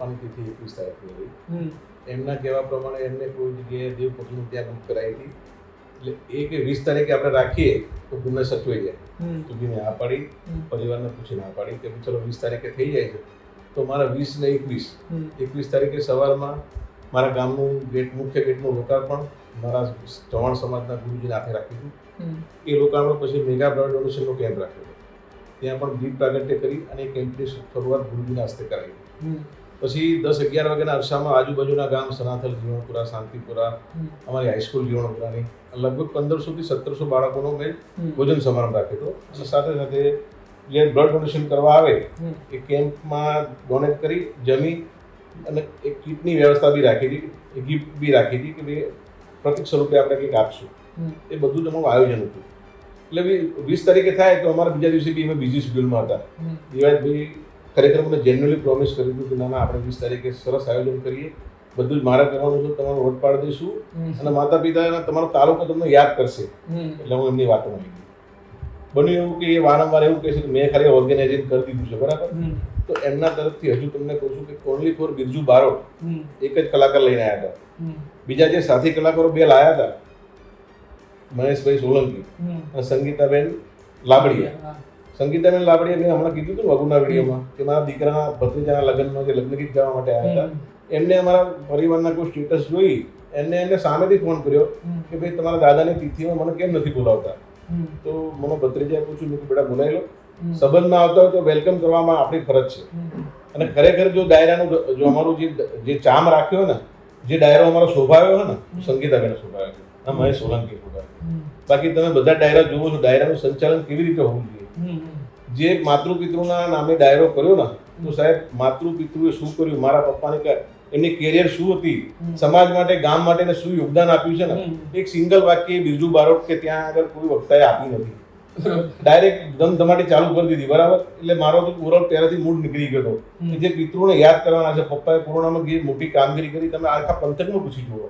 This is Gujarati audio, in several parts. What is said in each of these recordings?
પપ્પાની તિથિ એકવીસ તારીખની હતી એમના કહેવા પ્રમાણે એમને કોઈ જગ્યાએ દેવ પત્ની ત્યાં બુક કરાવી હતી. એટલે એક વીસ તારીખે આપણે રાખીએ તો ગુના સચવાઈ જાય. હમ. તો બી ના પાડી. પરિવારને પૂછી ના પાડી કે ચલો વીસ તારીખે થઈ જાય છે. તો મારા વીસ ને એકવીસ. એકવીસ તારીખે સવારમાં મારા ગામનું ગેટ મુખ્ય ગેટનું લોકાર્પણ મારા ચૌહાણ સમાજના ગુરુજીને હાથે રાખ્યું હતું એ લોકાર્પણ પછી મેગા બ્લડ ડોનેશનનો કેમ્પ રાખ્યો. હતો ત્યાં પણ દીપ પ્રાગટ્ય કરી અને કેમ્પની શરૂઆત ગુરુજીના હસ્તે કરાવી પછી દસ અગિયાર વાગ્યાના અરસામાં આજુબાજુના ગામ સનાથલ જીવણપુરા શાંતિપુરા અમારી હાઈસ્કૂલ જીવણપુરાની લગભગ પંદરસોથી સત્તરસો બાળકોનો મેં ભોજન સમારંભ રાખ્યો હતો. સાથે સાથે જે બ્લડ ડોનેશન કરવા આવે એ કેમ્પમાં ડોનેટ કરી જમી અને એક કીટની વ્યવસ્થા બી રાખી હતી ગિફ્ટ બી રાખી હતી કે ભાઈ પ્રતિક સ્વરૂપે આપણે કંઈક આપશું. એ બધું જ અમારું આયોજન હતું. એટલે બી વીસ તારીખે થાય તો અમારા બીજા દિવસે બી અમે બીજી શેડ્યુલમાં હતા. દિવાળી દિવાળભાઈ ખરેખર મને જેન્યુઅલી પ્રોમિસ કર્યું હતું કે ના ના આપણે વીસ તારીખે સરસ આયોજન કરીએ. બધું જ મારે કરવાનું છે તમારું વોટ પાડી દઈશું. અને માતા પિતા તમારો તાલુકો તમને યાદ કરશે. એટલે હું એમની વાતો આવી બન્યું એવું કે એ વારંવાર એવું કહે છે કે મેં ખાલી ઓર્ગેનાઇઝિંગ કરી દીધું છે. બરાબર? તો એમના તરફથી હજુ તમને કહું છું કે ઓનલી ફોર બિરજુ બારોટ એક જ કલાકાર લઈને આવ્યા હતા. બીજા જે સાથી કલાકારો બે લાયા હતા મહેશભાઈ સોલંકી અને સંગીતાબેન લાબડીયા. સંગીતાબેન લાબડીયા મેં હમણાં કીધું હતું વગુના વિડીયોમાં કે મારા દીકરાના ભત્રીજાના લગ્નમાં જે લગ્ન ગીત ગાવા માટે આવ્યા હતા એમને અમારા પરિવારના કોઈ સ્ટેટસ જોઈ એમને એમને સામેથી ફોન કર્યો કે ભાઈ તમારા દાદાની તિથિમાં મને કેમ નથી બોલાવતા? તો મને ભત્રીજાએ પૂછ્યું મેં બેટા બોલાવી લો. સંબંધમાં આવતા હોય તો વેલકમ કરવામાં આપણી ફરજ છે. અને ખરેખર જો ડાયરાનું જો અમારું જે જે ચામ રાખ્યો ને જે ડાયરો અમારો શોભાવ્યો હોય ને સંગીતાબેન શોભાવ્યો છે. આ મહેશ સોલંકી શોભાવ્યો બાકી તમે બધા ડાયરા જુઓ છો ડાયરાનું સંચાલન કેવી રીતે હોવું જોઈએ? હમ માતૃ પિતૃના નામે ડાયરો કર્યો ને તો સાહેબ માતૃપિતૃએ શું કર્યું? મારા પપ્પાને એમની કેરિયર શું હતી? સમાજ માટે ગામ માટે શું યોગદાન આપ્યું છે ને? એક સિંગલ વાક્ય બિરજુ બારોટ કે ત્યાં આગળ કોઈ વક્તાએ આપી નથી. ડાયરેક્ટ ધમધમાટી ચાલુ કરી દીધી બરાબર? એટલે મારો તો ઓવરઓલ પહેલાથી મૂડ નીકળી ગયો હતો. જે પિતૃને યાદ કરવાના છે પપ્પાએ કોરોનામાં જે મોટી કામગીરી કરી તમે આખા પંથકમાં પૂછી જુઓ.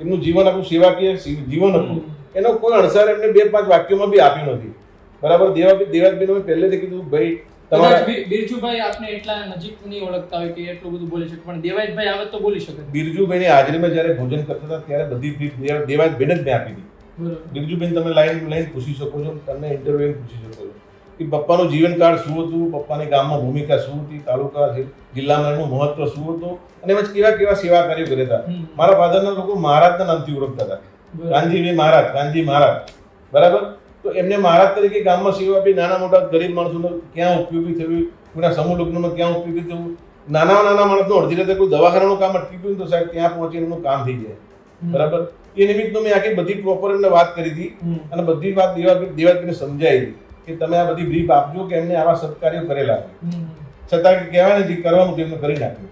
એમનું જીવન આખું સેવાકીય જીવન હતું. એનો કોઈ અણસાર એમને બે પાંચ વાક્યોમાં બી આપ્યું નથી. બરાબર દેવા દેવાજબેન મેં પહેલેથી કીધું ભાઈ તમારા બિરજુભાઈ આપને એટલા નજીકથી નહીં ઓળખતા હોય કે એટલું બધું બોલી શકે પણ દેવાયતભાઈ આવે તો બોલી શકે. બિરજુભાઈની હાજરીમાં જ્યારે ભોજન કરતા હતા ત્યારે બધી જ મેં આપી હતી બરોબર. તમે લાઈન લાઈન પૂછી શકો છો તમને ઇન્ટરવ્યુ પૂછી શકો છો કે પપ્પાનું જીવનકાળ શું હતું પપ્પાની ગામમાં ભૂમિકા શું હતી તાલુકા જિલ્લામાં એનું મહત્વ શું હતું અને એમાં કેવા કેવા સેવા કાર્યો કર્યા હતા. મારા ફાધરના લોકો મહારાજના નામથી ઓળખતા હતા. કાનજીભાઈ મહારાજ કાનજી મહારાજ. બરાબર? તો એમને મહારાજ તરીકે ગામમાં સેવા આપી નાના મોટા ગરીબ માણસોને ક્યાં ઉપયોગી થયું? કોઈના સમૂહ લગ્નમાં ક્યાં ઉપયોગી થયું? નાના નાના માણસનું અડધી રાતે કોઈ દવાખાનાનું કામ અટકી ગયું તો સાહેબ ત્યાં પહોંચીને એમનું કામ થઈ જાય. બરાબર? એ નિમિત્તનો મેં આખી બધી પ્રોપર એમને વાત કરી હતી અને બધી વાત દેવા દેવાજને સમજાવી હતી કે તમે આ બધી બ્રીફ આપજો કે એમને આવા સત્કાર્યો કરેલા છે. છતાં કે કહેવાય ને જે કરવાનું તેમને કરી નાખ્યું.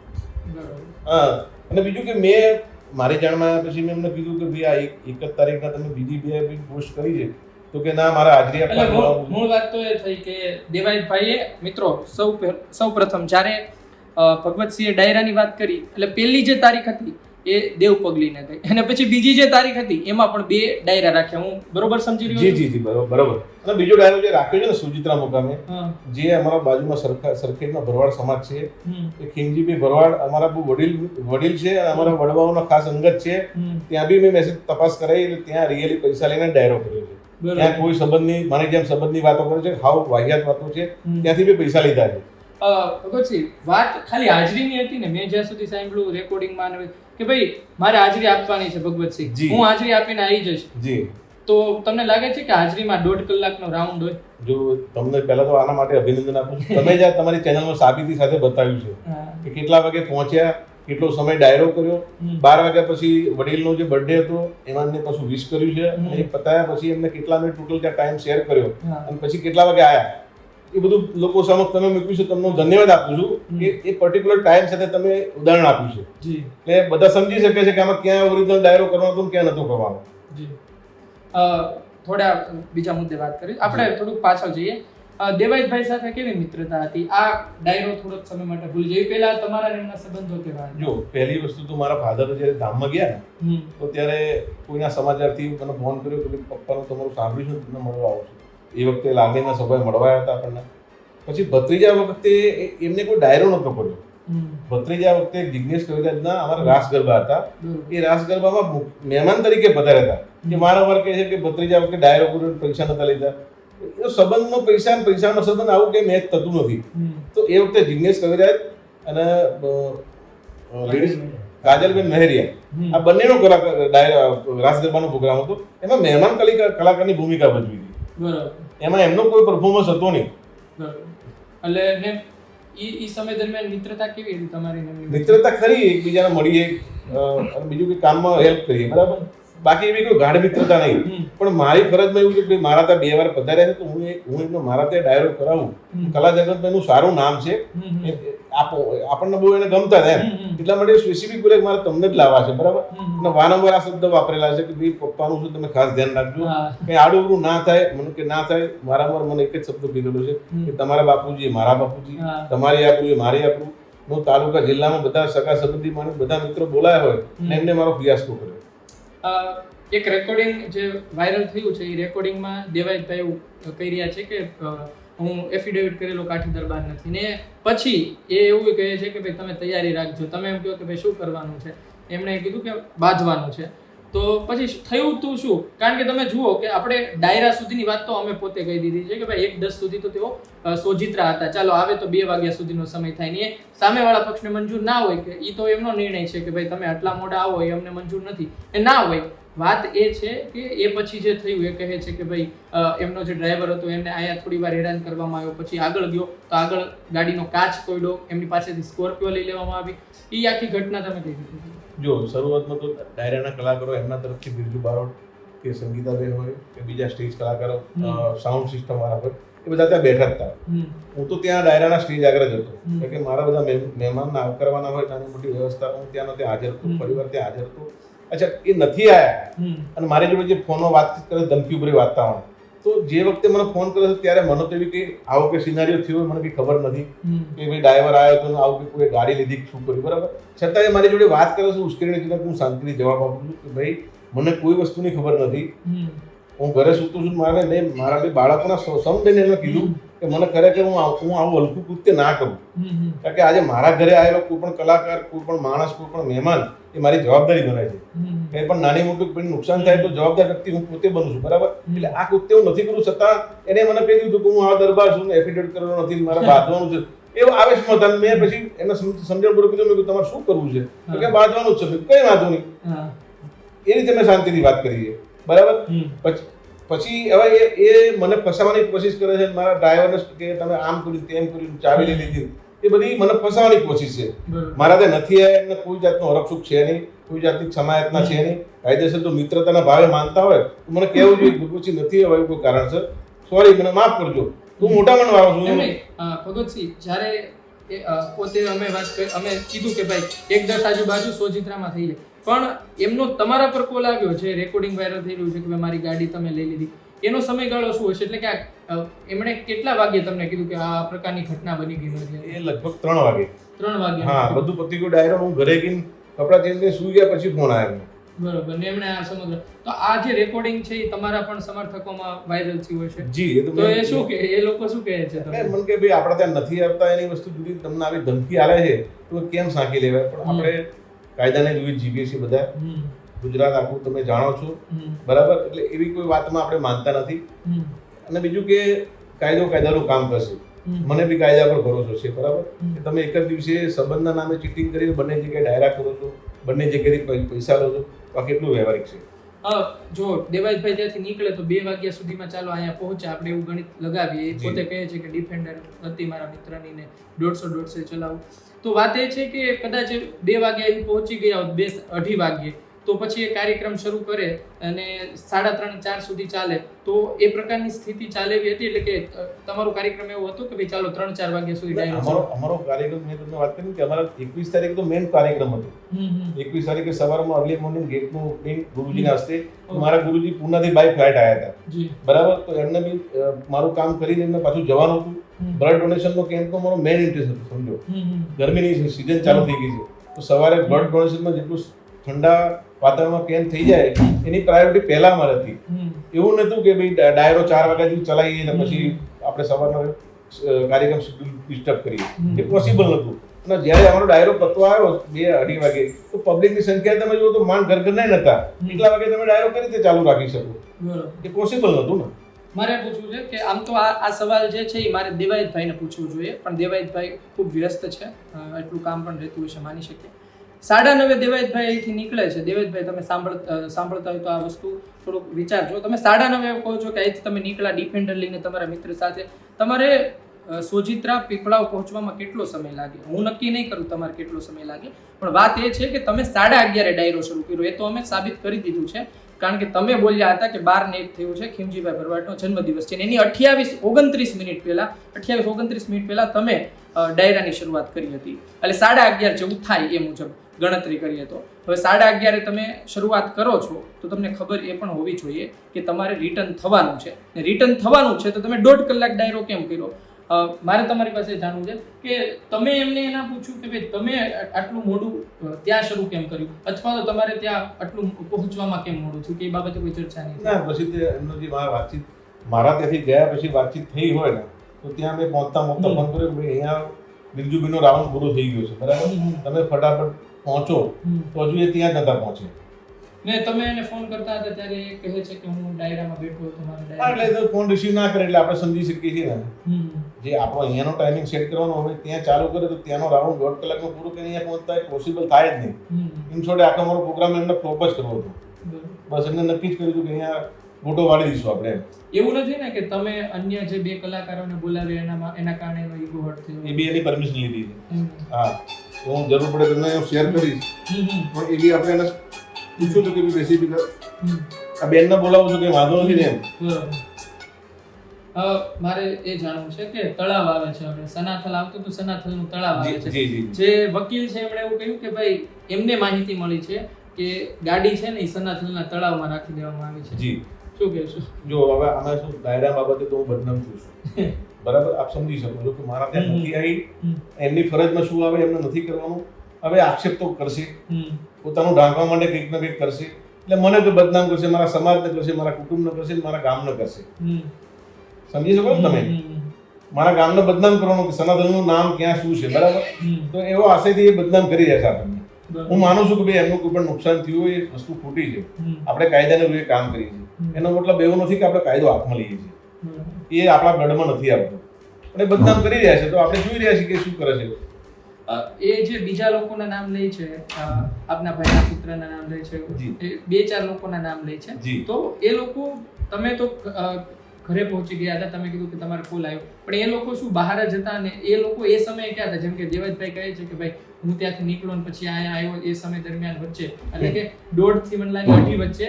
હા. અને બીજું કે મેં મારી જાણમાં પછી મેં એમને કીધું કે ભાઈ આ એક જ તારીખના તમે બીજી બી પોસ્ટ કરી છે. તો કે ના મારા હાજરી આપવા મૂળ વાત તો એ થઈ કે દેવાયતભાઈએ મિત્રો સૌ સૌ પ્રથમ જ્યારે ભગવતસિંહે ડાયરાની વાત કરી એટલે પહેલી જે તારીખ હતી એ દેવ પગલીને ગઈ. અને પછી બીજી જે તારીખ હતી એમાં પણ બે ડાયરા રાખ્યા. હું બરોબર સમજી રહ્યો જી? જી જી બરોબર બરોબર. અને બીજો ડાયરો જે રાખ્યો છે ને સુજિત્રા મુકામે જે અમારા બાજુમાં સરખા સરખેજના ભરવાડ સમાજ છે. એ ખીમજીભાઈ ભરવાડ અમારા બહુ વડીલ વડીલ છે અને અમારા વડવાઓનો ખાસ અંગત છે. ત્યાં બી મેં મેસેજ તપાસ કરાવી એટલે ત્યાં રિયલી પૈસા લઈને ડાયરો કર્યો. ત્યાં કોઈ સંબંધની મને જેમ સંબંધની વાતો કરે છે હાઉ વાહિયાત વાતો છે ત્યાંથી બી પૈસા લીધા છે. અ, વાત ખાલી હાજરીની હતી ને મેં જ્યાં સુધી સાંભળ્યું રેકોર્ડિંગમાં કે ભાઈ મારે હાજરી આપવાની છે ભગવતસિંહ જી. હું હાજરી આપીને આવી જઈશ. જી. તો તમને લાગે છે કે હાજરીમાં દોઢ કલાકનો રાઉન્ડ હોય? જો તમને પહેલા તો આના માટે અભિનંદન આપું છું. તમે જ્યાં તમારી ચેનલમાં સાબિતી સાથે બતાવ્યું છે કે કેટલા વાગે પહોંચ્યા કેટલો સમય ડાયરો કર્યો? બાર વાગ્યા પછી વડીલનો જે બર્થડે હતો એમાં એમને પાછું વિશ કર્યું છે. અને પતાયા પછી એમને કેટલા મેં ટોટલ ત્યાં ટાઈમ શેર કર્યો. અને પછી કેટલા વાગે આયા? એ બધું લોકો સમક્ષ તમે મૂક્યું છે તમને ધન્યવાદ આપું છું કે એ પર્ટિક્યુલર ટાઈમ સાથે તમે ઉદાહરણ આપ્યું છે. એટલે બધા સમજી શકે છે કે આમાં ક્યાં ઓરિજિનલ ડાયરો કરવાનો હતો ક્યાં નતો કરવાનો. જી. થોડા બીજા મુદ્દે વાત કરી આપણે થોડુંક પાછળ જઈએ. દેવાયતભાઈ સાથે કેવી મિત્રતા હતી? આ ડાયરો થોડોક સમય માટે ભૂલી જઈ પહેલા તમારા એમના સંબંધો કેવા જો પહેલી વસ્તુ તો મારા ફાધર જ્યારે ધામમાં ગયા ને તો ત્યારે કોઈના સમાચારથી મને ફોન કર્યો કે પપ્પાનું તમારું સાંભળ્યું છે તમને મળવા આવું છું. એ વખતે લાગણીના સભાએ મળવાયા હતા આપણને. પછી ભત્રીજા વખતે એમને કોઈ ડાયરો નહોતો કર્યો. ભત્રીજા વખતે જિજ્ઞેશ કવિરાજના અમારા રાસ ગરબા હતા. એ રાસ ગરબામાં મહેમાન તરીકે પધાર્યા હતા. કે વારંવાર કહે છે કે ભત્રીજા વખતે ડાયરો પૂરો પૈસા નતા લીધા. સંબંધનો પૈસા ને પૈસાનો સંબંધ આવું કંઈ મેચ થતું નથી. તો એ વખતે જિજ્ઞેશ કવિરાજ અને લેડીઝ કાજલબેન મહેરિયા આ બંનેનો કલાકાર ડાયરો રાસ ગરબાનો પ્રોગ્રામ હતો. એમાં મહેમાન કલી કલાકારની ભૂમિકા ભજવી હતી. બરોબર. એમાં એમનો કોઈ પરફોર્મન્સ હતો નહીં. એટલે ને ઈ સમય દરમિયાન મિત્રતા કેવી હતી તમારી? મિત્રતા ખરી એકબીજાને મળીએ અને બીજું કંઈ કામમાં હેલ્પ કરીએ બરાબર? બાકી એવી કોઈ ગાઢ મિત્રતા નહીં. પણ મારી ફરજમાં એવું છે કે મારા ત્યાં બે વાર પધાર્યા છે તો હું એક હું એમનો મારા ત્યાં ડાયરો કરાવું. કલા જગતમાં એનું સારું નામ છે. આપો- આપણને બહુ એને ગમતા ને એમ. એટલા માટે સ્પેસિફિક બોલે મારે તમને જ લાવવા છે બરાબર? અને વારંવાર આ શબ્દ વાપરેલા છે કે ભાઈ પપ્પાનું શું તમે ખાસ ધ્યાન રાખજો. કે આડું ના થાય મને કે ના થાય વારંવાર મને એક જ શબ્દ કીધેલો છે કે તમારા બાપુજી મારા બાપુજી. તમારી એ મારી આપણું હું તાલુકા જિલ્લામાં બધા સગા સંબંધી માણસ બધા મિત્રો બોલાયા હોય એમને મારો ફિયાસ્કો કર્યો. એક રેકોર્ડિંગ જે વાયરલ થયું છે, એ રેકોર્ડિંગમાં દેવાયતભાઈ એવું કહી રહ્યા છે કે હું એફિડેવિટ કરેલો કાઠી દરબાર નથી. ને પછી એ એવું કહે છે કે, ભાઈ, તમે તૈયારી રાખજો. તમે એમ કહો કે, ભાઈ, શું કરવાનું છે? એમણે કીધું કે, બાંધવાનું છે. તો પછી થયું તું શું? કારણ કે તમે જુઓ કે આપણે ડાયરા સુધીની વાત તો અમે પોતે કહી દીધી છે કે ભાઈ એક દસ સુધી તો તેઓ સોજિત્રા હતા. ચાલો, આવે તો બે વાગ્યા સુધીનો સમય થાય ને સામેવાળા પક્ષને મંજૂર ના હોય કે એ તો એમનો નિર્ણય છે કે ભાઈ તમે આટલા મોડા આવો, એ અમને મંજૂર નથી. એ ના હોય. વાત એ છે કે એ પછી જે થયું એ કહે છે કે ભાઈ એમનો જે ડ્રાઈવર હતો એમને અહીંયા થોડી વાર હેરાન કરવામાં આવ્યો. પછી આગળ ગયો. તો આગળ ગાડીનો કાચ તોડ્યો. એમની પાસેથી સ્કોર્પિયો લઈ લેવામાં આવી. એ આખી ઘટના તમે કહી દીધી જો શરૂઆતમાં તો ડાયરાના કલાકારો એમના તરફથી બિરજુ બારોટ કે સંગીતાબેન હોય કે બીજા સ્ટેજ કલાકારો સાઉન્ડ સિસ્ટમ વાળા હોય એ બધા ત્યાં બેઠા જ હતા. હું તો ત્યાં ડાયરાના સ્ટેજ આગળ જ હતો. કારણ કે મારા બધા મહેમાન ના આવકારવાના હોય નાની મોટી વ્યવસ્થા હું ત્યાંનો ત્યાં હાજર હતો. પરિવાર ત્યાં હાજર હતો. અચ્છા એ નથી આયા. અને મારી જોડે જે ફોનમાં વાતચીત કરે ધમકી ઉપરી વાતાવરણ તો જે વખતે મને ફોન કર્યો ત્યારે મને તો એવી કે આવો કે સિનારીઓ થયો મને કંઈ ખબર નથી કે ભાઈ ડ્રાઈવર આવ્યો હતો આવું કે કોઈ ગાડી લીધી શું કર્યું બરાબર? છતાં એ મારી જોડે વાત કરે છે ઉશ્કેરણીજનક હું શાંતિથી જવાબ આપું છું કે ભાઈ મને કોઈ વસ્તુની ખબર નથી. હું ઘરે સૂતું છું મારે નહીં મારા બે બાળકોના સમજીને એને કીધું કે મને ખરેખર હું હું આવું હલકું કૃત્ય ના કરું. કારણ કે આજે મારા ઘરે આવેલો કોઈ પણ કલાકાર કોઈ પણ માણસ કોઈ પણ મહેમાન એ મારી જવાબદારી ગણાય છે. કંઈ પણ નાની મોટું કોઈ નુકસાન થાય તો જવાબદાર વ્યક્તિ હું પોતે બનું છું બરાબર? એટલે આ કૃત્ય હું નથી કરું છતાં એને મને કહી દીધું કે હું આ દરબાર છું એફિડેવિટ કરવાનો નથી મારે બાંધવાનું છે. એવો આવેશમાં હતા મેં પછી એને સમ- સમજણ પૂર્વક કીધું મેં કીધું તમારે શું કરવું છે? કે બાંધવાનું જ છે. કઈ કંઈ વાંધો નહીં. એ રીતે મેં શાંતિથી વાત કરી છે. બરાબર? પછી પછી હવે એ એ મને ફસાવવાની કોશિશ કરે છે મારા ડ્રાઈવરને કે તમે આમ કર્યું તેમ કર્યું ચાવી લઈ લીધી. એ બધી મને ફસાવવાની કોશિશ છે. મારા ત્યાં નથી એમને કોઈ જાતનો હરકસુખ છે નહીં કોઈ જાતની ક્ષમાયતના છે નહીં. કાયદેસર જો મિત્રતાના ભાવે માનતા હોય તો મને કહેવું જોઈએ કે નથી હવે કોઈ કારણસર. સોરી મને માફ કરજો. હું મોટા મન વાળો છું ભગતસિંહ જ્યારે પોતે અમે વાત અમે કીધું કે ભાઈ એક દસ આજુબાજુ સોજિત્રામાં થઈ જાય પણ એમનો તમારા પર કોલ આવ્યો છે રેકોર્ડિંગ વાયરલ થઈ રહ્યું છે કે ભાઈ મારી ગાડી તમે લઈ લીધી. એનો સમયગાળો શું હશે? એટલે કે એમણે કેટલા વાગે તમને કીધું કે આ પ્રકારની ઘટના બની ગઈ હતી એ લગભગ ત્રણ વાગે. ત્રણ વાગે. હા બધું પતિ ગયું ડાયરો હું ઘરે ગઈને કપડાં ચેન્જ કરીને સુઈ ગયા પછી ફોન આવ્યો. બરોબર. ને એમણે આ સમગ્ર તો આ જે રેકોર્ડિંગ છે એ તમારા પણ સમર્થકોમાં વાયરલ થયું હશે? જી એ તો એ શું કે એ લોકો શું કહે છે તમને? મને કે ભાઈ આપણે ત્યાં નથી આવતા એની વસ્તુ જુદી તમને આવી ધમકી આવે છે તો કેમ સાંકી લેવાય? પણ. આપણે કાયદાને જોઈ જીવીએ છીએ બધા. ગુજરાત આખું તમે જાણો છો. બરાબર? એટલે એવી કોઈ વાતમાં આપણે માનતા નથી. અને બીજું કે કાયદો કાયદાનું કામ કરશે. મને બી કાયદા પર ભરોસો છે બરાબર? કે તમે એક જ દિવસે સંબંધના નામે ચીટિંગ કરીને બંને જગ્યાએ ડાયરા કરો છો. બંને જગ્યાએથી પૈસા લો છો? તો આ કેટલું વ્યવહારિક છે? જો દેવાજભાઈ ત્યાંથી નીકળે તો બે વાગ્યા સુધીમાં ચાલો અહીંયા પહોંચે. આપણે એવું ગણિત લગાવીએ. પોતે કહે છે કે ડિફેન્ડર હતી મારા મિત્રની ને દોઢસો દોઢસો ચલાવું. તો વાત એ છે કે કદાચ બે વાગે અહીં પહોંચી ગયા બે અઢી વાગ્યે. તો પછી એ કાર્યક્રમ શરૂ કરે અને સાડા ત્રણ ચાર સુધી ચાલે. તો એ પ્રકારની સ્થિતિ ચાલે એવી હતી એટલે કે તમારો કાર્યક્રમ એવો હતો કે ભાઈ ચાલો ત્રણ ચાર વાગ્યા સુધી અમારો અમારો કાર્યક્રમ મેં તમને વાત કરી કે અમારા એકવીસ તારીખ તો મેઇન કાર્યક્રમ હતો. એકવીસ તારીખે સવારમાં અર્લી મોર્નિંગ ગેટનું પ્રિન્ટ ગુરુજીના હસ્તે મારા ગુરુજી પૂનાથી બાય ફ્લાઇટ આવ્યા હતા. બરાબર? તો એમને બી મારું કામ કરીને એમને પાછું જવાનું હતું. બ્લડ ડોનેશનનો કેમ્પનો મારો મેઇન ઇન્ટરેસ્ટ હતો સમજો. ગરમીની સિઝન ચાલુ થઈ ગઈ છે. તો સવારે બ્લડ ડોનેશનમાં જેટલું ઠંડા વાતાવરણમાં પેન થઈ જાય એની પ્રાયોરિટી પહેલા મળે હતી. એવું નહોતું કે ભાઈ ડાયરો ચાર વાગ્યા ચલાવીએ ને પછી આપણે સવારનો કાર્યક્રમ શેડ્યુલ ડિસ્ટર્બ કરીએ. એ પોસિબલ નહોતું. અને જ્યારે અમારો ડાયરો પતવા આવ્યો બે અઢી વાગે તો પબ્લિકની સંખ્યા તમે જુઓ તો માન ઘર ઘર નહીં નતા એટલા વાગે તમે ડાયરો કઈ રીતે ચાલુ રાખી શકો? એ પોસિબલ નહોતું ને. મારે પૂછવું છે કે આમ તો આ આ સવાલ જે છે એ મારે દેવાયતભાઈને પૂછવું જોઈએ પણ દેવાયતભાઈ ખૂબ વ્યસ્ત છે એટલું કામ પણ રહેતું હશે માની શકીએ સાડા નવે દેવાયતભાઈ અહીંથી નીકળે છે. દેવાયતભાઈ, તમે સાંભળતા સાંભળતા હોય તો આ વસ્તુ થોડુંક વિચારજો તમે સાડા નવે કહો છો કે અહીંથી તમે નીકળ્યા ડિફેન્ડર લઈને તમારા મિત્ર સાથે. તમારે સોજિત્રા પીપળાવ પહોંચવામાં કેટલો સમય લાગે હું નક્કી નહીં કરું તમારે કેટલો સમય લાગે પણ વાત એ છે કે તમે સાડા અગિયારે ડાયરો શરૂ કર્યો. એ તો અમે સાબિત કરી દીધું છે. કારણ કે તમે બોલ્યા હતા કે બાર ને એક થયું છે ખીમજીભાઈ ભરવાડનો જન્મદિવસ છે. એની અઠ્યાવીસ ઓગણત્રીસ મિનિટ પહેલા અઠ્યાવીસ ઓગણત્રીસ મિનિટ પહેલા તમે ડાયરાની શરૂઆત કરી હતી. એટલે સાડા અગિયાર જેવું થાય એ મુજબ ગણતરી કરીએ તો. હવે સાડા અગિયારે તમે શરૂઆત કરો છો, તો તમને ખબર એ પણ હોવી જોઈએ કે તમારે રિટર્ન થવાનું છે. ને રિટર્ન થવાનું છે તો તમે દોઢ કલાક ડાયરો કેમ કર્યો? મારે તમારી પાસે જાણવું છે કે તમે એમને એના પૂછ્યું કે ભાઈ તમે આટલું મોડું ત્યાં શરૂ કેમ કર્યું? અથવા તો તમારે ત્યાં આટલું પહોંચવામાં કેમ મોડું થયું કે એ બાબતે કોઈ ચર્ચા નહીં? ના, પછી એમનો જે વાતચીત મારા ત્યાંથી ગયા પછી વાતચીત થઈ હોય ને તો ત્યાં મેં પહોંચતા પહોંચતા. ફોન કર્યો ભાઈ અહીંયા બિરજુબીનો રાઉન્ડ પૂરો થઈ ગયો છે બરાબર. તમે ફટાફટ પહોંચો તો હજુ એ ત્યાં નતા પહોંચે ને તમે એને ફોન કરતા હતા ત્યારે એ કહે છે કે હું ડાયરામાં બેઠો હતો મારો ડાયરા એટલે તો ફોન રિસીવ ના કરે એટલે આપણે સમજી શકીએ છીએ ને. જે આપણો અહીંયાનો ટાઈમિંગ સેટ કરવાનો હવે ત્યાં ચાલુ કરે તો ત્યાંનો રાઉન્ડ દોઢ કલાકમાં પૂરો કરીને અહીંયા પહોંચતા પોસિબલ થાય જ નહીં. ઇન શોર્ટ આખો મારો પ્રોગ્રામ એમને ફ્લોપ જ કરવો હતો. બસ એમને નક્કી જ કર્યું હતું કે અહીંયા ગોટો વાળી દઈશું આપણે એવું નથી ને કે તમે અન્ય જે બે કલાકારોને બોલાવ્યા એનામાં એના કારણે એનો ઈગો હર્ટ થયો. એ બી એની પરમિશન લીધી છે. હા. તો હું જરૂર પડે તમને શેર કરીશ. પણ એ બી આપણે એને પૂછ્યું તો કે બી રેસીપી આ બેનને બોલાવો છો કે વાંધો નથી ને એમ. મારે એ જાણવું છે કે તળાવ આવે છે આપણે સનાથલ આવતું તો સનાથલનું તળાવ આવે છે. જી વકીલ છે એમણે એવું કહ્યું કે ભાઈ એમને માહિતી મળી છે કે ગાડી છે ને એ સનાથલના તળાવમાં રાખી દેવામાં આવી છે. જી. શું કહેશો જો હવે આમાં શું ડાયરા બાબતે તો હું બદનામ છું. છું બરાબર? આપ સમજી શકો. છો કે મારા ત્યાં નથી આવી એમની ફરજમાં શું આવે એમને નથી કરવાનું. હવે આક્ષેપ તો કરશે. પોતાનું ઢાંકવા માટે કંઈક ને કંઈક કરશે. એટલે મને તો બદનામ કરશે મારા સમાજને કરશે મારા કુટુંબને કરશે મારા ગામને કરશે. સમજી શકો ને તમે. મારા ગામને બદનામ કરવાનું કે સનાતનનું નામ ક્યાં શું છે બરાબર? તો એવો આશયથી એ બદનામ કરી રહ્યા છે આપણને. હું માનું છું કે ભાઈ એમનું કોઈ પણ નુકસાન થયું હોય એ વસ્તુ ખોટી છે. આપણે કાયદાને રૂએ કામ કરીએ છીએ. એનો મતલબ એવો નથી કે આપણે કાયદો હાથમાં લઈએ છીએ. એ આપણા બ્લડમાં નથી આવતો. અને એ બદનામ કરી રહ્યા છે તો આપણે જોઈ રહ્યા છીએ કે શું કરે છે. એ જે બીજા લોકોના નામ લે છે આપના ભાઈના પુત્રના નામ લે છે. બે ચાર લોકોના નામ લે છે. તો એ લોકો તમે તો ઘરે પહોંચી ગયા હતા તમે કીધું કે તમારે કોલ આવ્યો. પણ એ લોકો શું બહાર જ હતા અને એ લોકો એ સમયે ક્યાં હતા? જેમ કે દેવજભાઈ કહે છે કે ભાઈ હું ત્યાંથી નીકળ્યો ને પછી અહીંયા આવ્યો એ સમય દરમિયાન વચ્ચે. એટલે કે દોઢથી મને લાગે અઢી વચ્ચે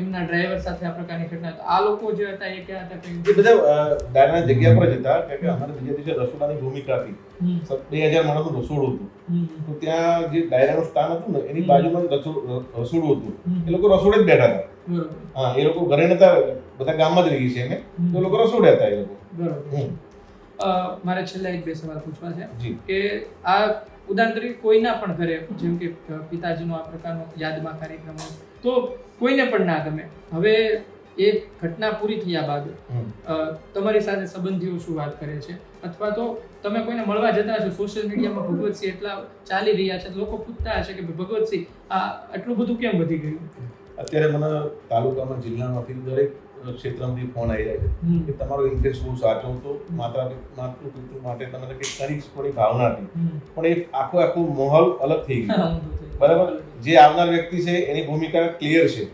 એમના ડ્રાઈવર સાથે આ પ્રકારની ઘટના. આ લોકો જે હતા એ ક્યાં હતા એ બધા દાદાના જગ્યા પર જ હતા. કે અમારે બીજા દિવસે રસોડાની ભૂમિકા હતી. બે હજાર માણસનું રસોડું હતું. તો ત્યાં જે ડાયરાનું સ્થાન હતું ને એની. બાજુમાં રસોડું હતું. એ લોકો રસોડે જ બેઠા હતા. હા એ લોકો ઘરે નતા બધા ગામમાં જ રહી છે એને તો લોકો રસોડે હતા એ લોકો. બરોબર. મારે છેલ્લા એક બે સવાલ પૂછવા છે કે આ ઉદાહરણ તરીકે કોઈના પણ ઘરે જેમ કે પિતાજીનો આ પ્રકારનો યાદમાં કાર્યક્રમ હોય તો કોઈને પણ ના ગમે. હવે એ ઘટના પૂરી થયા બાદ તમારી સાથે સંબંધીઓ શું વાત કરે છે? અથવા તો તમે કોઈને મળવા જતા હશો સોશિયલ મીડિયામાં ભગવતસિંહ એટલા ચાલી રહ્યા છે લોકો પૂછતા હશે કે ભગવતસિંહ આ આટલું બધું કેમ વધી ગયું? અત્યારે મને તાલુકામાં જિલ્લામાંથી દરેક ક્ષેત્રમાંથી ફોન આવી જાય છે. કે તમારો ઇન્ટરેસ્ટ બહુ સાચો હતો માતા માતૃ પિતૃ માટે તમારે કંઈક કરી થોડી ભાવના હતી. પણ એ આખો આખો માહોલ અલગ થઈ ગયો. બરાબર? જે આવનાર વ્યક્તિ છે એની ભૂમિકા ક્લિયર છે.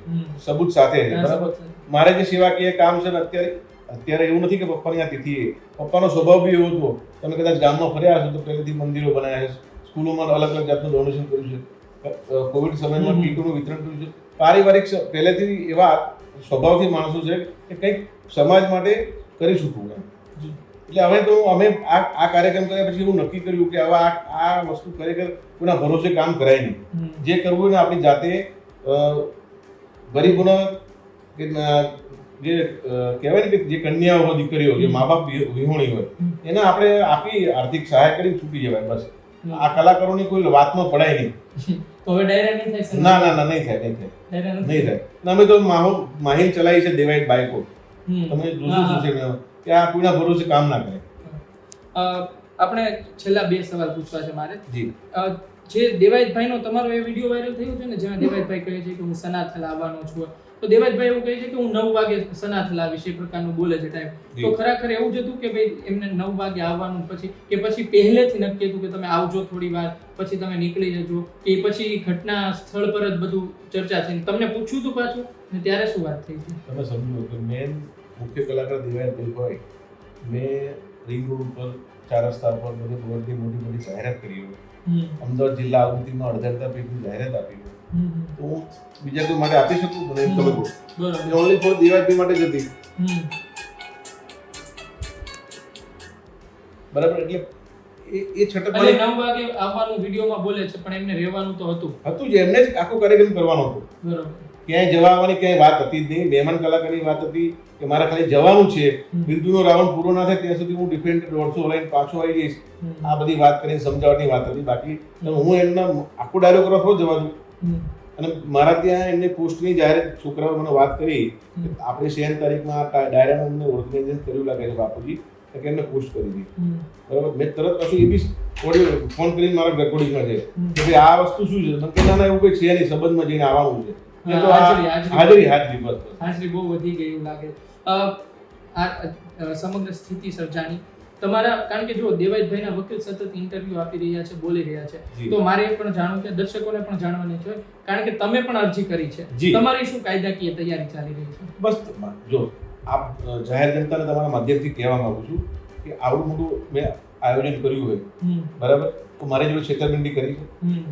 સબૂત સાથે છે બરાબર. મારે જે સેવાકીય કામ છે ને અત્યારે અત્યારે એવું નથી કે પપ્પાની આ તિથિ પપ્પાનો સ્વભાવ બી એવો હતો. તમે કદાચ ગામમાં ફર્યા હશો તો પહેલેથી મંદિરો બનાવ્યા છે સ્કૂલોમાં અલગ અલગ જાતનું ડોનેશન કર્યું છે. કોવિડ સમયમાં. કીટોનું વિતરણ કર્યું છે. પારિવારિક પહેલેથી એવા સ્વભાવથી માણસો છે કે કંઈક સમાજ માટે કરી શકું એમ. એટલે હવે તો અમે આ આ કાર્યક્રમ કર્યા પછી એવું નક્કી કર્યું કે હવે આ આ વસ્તુ ખરેખર કોઈના ભરોસે કામ કરાય નહીં. જે કરવું હોય ને આપણી જાતે ગરીબોના કે જે કહેવાય ને કે જે કન્યાઓ હોય દીકરીઓ જે મા બાપ વિહોણી હોય. એને આપણે આપી આર્થિક સહાય કરી છૂટી જવાય બસ. આ કલાકારોની કોઈ વાતમાં પડાય નહીં. તો હવે ડાયરેક્ટ નહીં થાય ના ના ના નહીં થાય નહીં થાય. નહીં થાય. અમે તો માહો માહિમ ચલાવી છે ડિવાઇડ બાઈકો. હમ. તમે જોશો. સોશિયલ કે આ કોઈના ભરોસે કામ ના કરે. આપણે છેલ્લા બે સવાલ પૂછવા છે મારે. જી. જે દેવાયતભાઈનો તમારો એ વીડિયો વાયરલ થયો છે ને જેમાં દેવાયતભાઈ કહે છે કે હું સનાથલ આવવાનો છું. તો દેવાજભાઈ એવું કહે છે કે હું નવ વાગે સનાથ આવીશ એ પ્રકારનું બોલે છે ટાઈમ તો ખરેખર એવું જ હતું કે ભાઈ એમને નવ વાગે આવવાનું પછી કે પછી પહેલેથી નક્કી હતું કે તમે આવજો થોડી વાર પછી તમે નીકળી જજો કે પછી ઘટના સ્થળ પર જ બધું ચર્ચા થઈ તમને પૂછ્યું હતું પાછું? ને ત્યારે શું વાત થઈ હતી? તમે સમજો કે મેન મુખ્ય કલાકાર દેવાજભાઈ હોય મેં રિંગ રોડ ઉપર ચાર રસ્તા પર બધે મોટી મોટી જાહેરાત કરી હોય. અમદાવાદ જિલ્લા આવૃત્તિમાં અડધા અડધા પેજની જાહેરાત આપી હોય. તો બીજા કોઈ માટે આપી શકું મને એમ કહો બરોબર. ઓનલી ફોર દેવાજી માટે જ હતી. બરાબર એટલે એ એ છતાં એટલે નવ વાગે આવવાનું વિડીયોમાં બોલે છે પણ એમને રહેવાનું તો હતું. હતું જે એમને જ આખો કાર્યક્રમ કરવાનો હતો. બરાબર. ક્યાંય જવા આવવાની ક્યાંય વાત હતી જ નહીં. મહેમાન કલાકારની વાત હતી કે મારે ખાલી જવાનું છે. હમ. રાઉન્ડ પૂરો ના થાય ત્યાં સુધી હું ડિફેન્ડ દોઢસો લઈને પાછો આવી જઈશ. આ બધી વાત કરીને સમજાવવાની વાત હતી. બાકી હું એમના આખો ડાયરો કરવા થોડો જવા દઉં. અને મારા ત્યાં એમની પોસ્ટની જ્યારે છોકરાઓ મને વાત કરી કે આપણે શેર તારીખમાં આ ટા- અમને ઓર્ગેનાઇઝ કર્યું લાગે છે બાપુજી કે એમને પોસ્ટ કરી દીધી. બરાબર? મેં તરત પછી એ બી ઓડિયો ફોન કરીને મારા રેકોર્ડિંગમાં છે કે ભાઈ આ વસ્તુ શું છે? મને ના ના એવું કંઈ છે નહીં સંબંધમાં જઈને આવવાનું છે. હાજરી, હાજરી. બસ. હાજરી બહુ વધી ગઈ એવું લાગે. આ સમગ્ર સ્થિતિ સર્જાણી. તમારા કારણ કે જો દેવાઈભાઈના વકીલ સતત ઇન્ટરવ્યુ આપી રહ્યા છે બોલી રહ્યા છે. તો મારે પણ જાણવું કે દર્શકોને પણ જાણવાની છે કારણ કે તમે પણ અરજી કરી છે. તમારી શું કાયદાકીય તૈયારી ચાલી રહી છે? બસ જો આપ જાહેર જનતાને તમારા માધ્યમથી કહેવા માંગુ છું કે આવડું મોટું મેં આયોજન કર્યું હોય બરાબર? તો મારી જોડે છેતરપિંડી કરી છે હમ,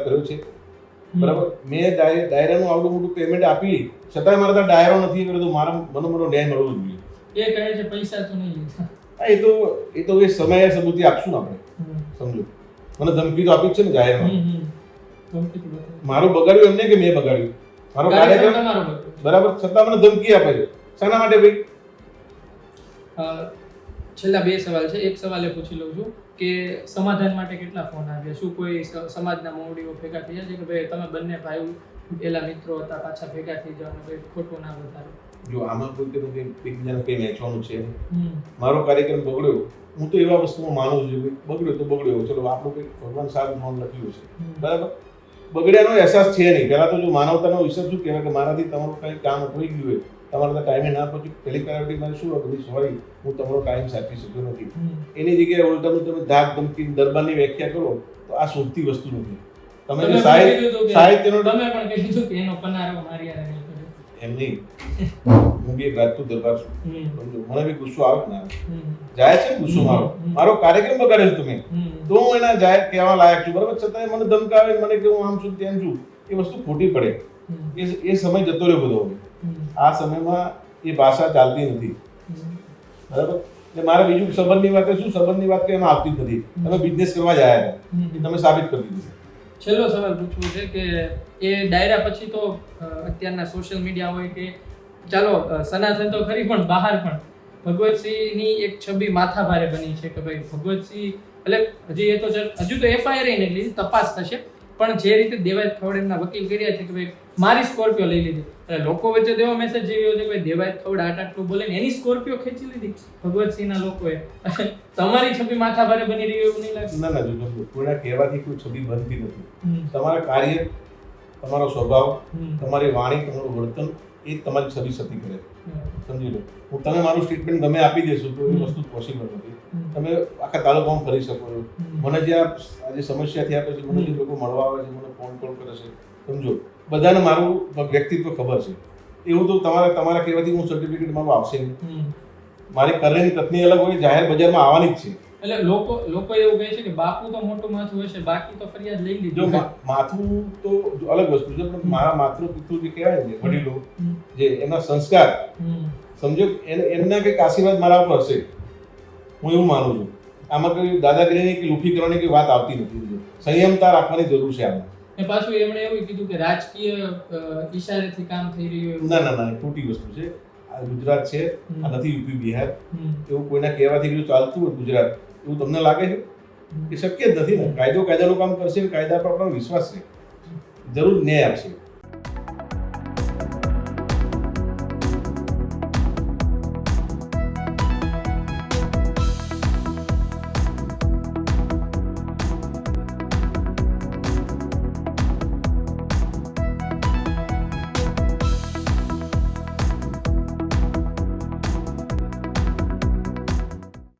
કર્યો છે બરાબર? મેં ડાય- ડાયરાનું આવડું મોટું પેમેન્ટ આપી છતાંય મારા ત્યાં ડાયરો નથી કર્યો તો મારા મને મારો ન્યાય મળવો જોઈએ એ કહે છે પૈસા તો નહીં એ તો એ તો એ સમયે સબૂતી આપશું આપણે. સમજો મને ધમકી તો આપી જ છે ને જાહેરમાં. મારું બગાડ્યું એમને કે મેં બગાડ્યું? મારો કાર્યક્રમ. બરાબર? છતાં મને ધમકી આપે છે. શાના માટે ભાઈ? છેલ્લા બે સવાલ છે. એક સવાલ એ પૂછી લઉં છું કે સમાધાન માટે કેટલા ફોન આવ્યા? શું કોઈ સમાજના મોવડીઓ ભેગા થયા છે કે ભાઈ તમે બંને ભાઈ પેલા મિત્રો હતા પાછા ભેગા થઈ જાઓ ભાઈ ખોટું ના વધારો? જો આમાં કોઈ કે એકબીજાને કંઈ વેચવાનું છે. મારો કાર્યક્રમ બગડ્યો. હું તો એવા વસ્તુમાં માનું છું કે બગડ્યો તો બગડ્યો. ચલો આપણું કંઈક ભગવાન સારું મન લખ્યું છે. બરાબર? બગડ્યાનો અહેસાસ છે નહીં. પહેલા તો જો માનવતાનો વિશેષ શું કહેવાય કે મારાથી તમારું કંઈ કામ ઉકળી ગયું હોય તમારે ટાઈમે ના પહોંચ્યું પહેલી પ્રાયોરિટી મારે શું બધી સોરી હું તમારો ટાઈમ સાચી શક્યો નથી. એની જગ્યાએ ઉલટાનું તમે ધાક ધમકી દરબારની વ્યાખ્યા કરો તો આ શોધતી વસ્તુ નથી. તમે સાહિત્યનો તમે પણ કીધું કે એનો પનારો મારી. એમ નહીં. હું બી એક રાજપૂત દરબાર છું. મને બી ગુસ્સો આવે ના જાય છે ગુસ્સો મારો. મારો કાર્યક્રમ બગાડે છે તમે. તો હું એના જાય કહેવા લાયક છું. બરાબર? છતાં મને ધમકાવે મને કે હું આમ છું તેમ છું. એ વસ્તુ ખોટી પડે. એ એ સમય જતો રહ્યો બધો. આ સમયમાં એ ભાષા ચાલતી નથી. બરાબર? એટલે મારે બીજું સંબંધની વાત શું સંબંધની વાત કે એમાં આવતી જ નથી. તમે બિઝનેસ કરવા જાય હતા તમે સાબિત કરી દીધું. છેલ્લો સવાલ પૂછવો છે કે એ ડાયરા પછી તો અત્યારના સોશિયલ મીડિયા હોય કે, ચાલો સનાતન તો ખરી પણ બહાર પણ. ભગવતસિંહની એક છબી માથાભારે બની છે કે ભાઈ ભગવતસિંહ, એટલે હજી એ તો હજુ તો એફઆઈઆર નહીં લીધી, તપાસ થશે. પણ જે રીતે દેવાજ ખવડ એમના વકીલ કર્યા છે કે ભાઈ મારી સ્કોર્પિયો લઈ લીધી. એટલે લોકો વચ્ચે તો એવો મેસેજ જેવી છે કે દેવાયત ખવડ આટ આટલું બોલે ને એની સ્કોર્પિયો ખેંચી લીધી. ભગવતસિંહના લોકોએ. તમારી છબી માથાભારે બની રહી એવું નહીં લાગે? ના ના જો કોઈના કહેવાથી કોઈ છબી બનતી નથી. તમારા કાર્ય તમારો સ્વભાવ તમારી વાણી તમારું વર્તન એ તમારી છબી સતી કરે સમજી લો. હું તમે મારું સ્ટેટમેન્ટ ગમે આપી દેશો તો એ વસ્તુ પોસિબલ નથી. તમે આખા તાલુકામાં ફરી શકો છો. મને જે આ જે સમસ્યા થયા પછી મને જે લોકો મળવા આવે છે મને ફોન કોલ કરે છે સમજો. બધાને મારું વ્યક્તિત્વ ખબર છે. એવું તો તમારા તમારા કહેવાથી હું સર્ટિફિકેટ મારું આવશે નહીં. મારી કરેલી પત્ની અલગ હોય જાહેર બજારમાં આવવાની જ છે. એટલે લોકો લોકો એવું કહે છે કે બાપુ તો મોટું માથું હશે બાકી તો ફરિયાદ લઈ જો લીધી મા- માથું તો અલગ વસ્તુ છે પણ મારા માતૃ પિતૃ જે કહેવાય ને વડીલો જે એમના સંસ્કાર સમજો એને એમના કંઈક આશીર્વાદ મારા ઉપર હશે. હું એવું માનું છું. આમાં કોઈ દાદાગીરીની કે લુફી કરવાની કોઈ વાત આવતી નથી. સંયમતા રાખવાની જરૂર છે આમાં. ને પાછું એમણે એવું કીધું કે રાજકીય ઈશારેથી કામ થઈ રહ્યું ના ના ના ખોટી વસ્તુ છે. આ ગુજરાત છે આ નથી યુપી બિહાર. એવું કોઈના કહેવાથી બીજું ચાલતું હોય ગુજરાત. એવું તમને લાગે છે? એ શક્ય જ નથી ને. કાયદો કાયદાનું કામ કરશે કાયદા પર આપણો વિશ્વાસ છે. જરૂર ન્યાય આપશે.